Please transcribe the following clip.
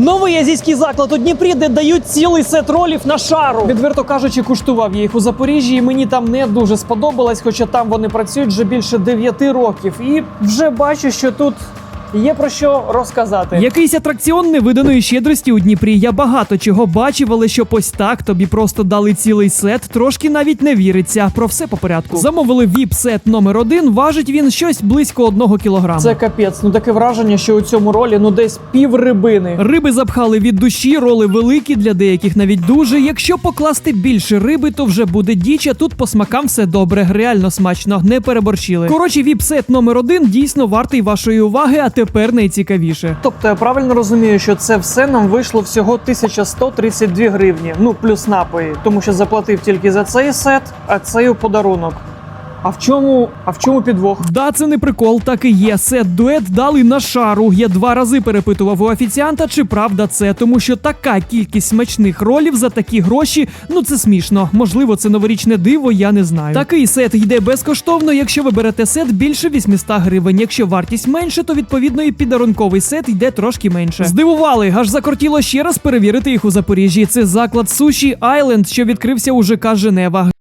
Новий азійський заклад у Дніпрі, де дають цілий сет ролів на шару. Відверто кажучи, куштував я їх у Запоріжжі, і мені там не дуже сподобалось, хоча там вони працюють вже більше 9 років. І вже бачу, що тут. Є про що розказати. Якийсь атракціон невиданої щедрості у Дніпрі. Я багато чого бачив, але щоб ось так тобі просто дали цілий сет, трошки навіть не віриться. Про все по порядку. Замовили віп сет номер один. Важить він щось близько одного кілограма. Це капець. Ну таке враження, що у цьому ролі ну десь пів рибини. Риби запхали від душі, роли великі для деяких навіть дуже. Якщо покласти більше риби, то вже буде діч, а Тут по смакам все добре, реально смачно, не переборщили. Коротше, віп-сет номер один дійсно вартий вашої уваги, а тепер найцікавіше. Тобто я правильно розумію, що це все нам вийшло всього 1132 гривні, ну плюс напої, тому що заплатив тільки за цей сет, а цей у подарунок. А в чому, а в чому підвох? Да, це не прикол, так і є. Сет дует дали на шару. Я два рази перепитував у офіціанта, чи правда це, тому що така кількість смачних ролів за такі гроші, ну це смішно. Можливо, це новорічне диво, я не знаю. Такий сет йде безкоштовно, якщо ви берете сет більше 800 гривень. Якщо вартість менше, то відповідно і підарунковий сет йде трошки менше. Здивували, аж закортіло ще раз перевірити їх у Запоріжжі. Це заклад Суші Айленд, що відкрився у ЖК Женева.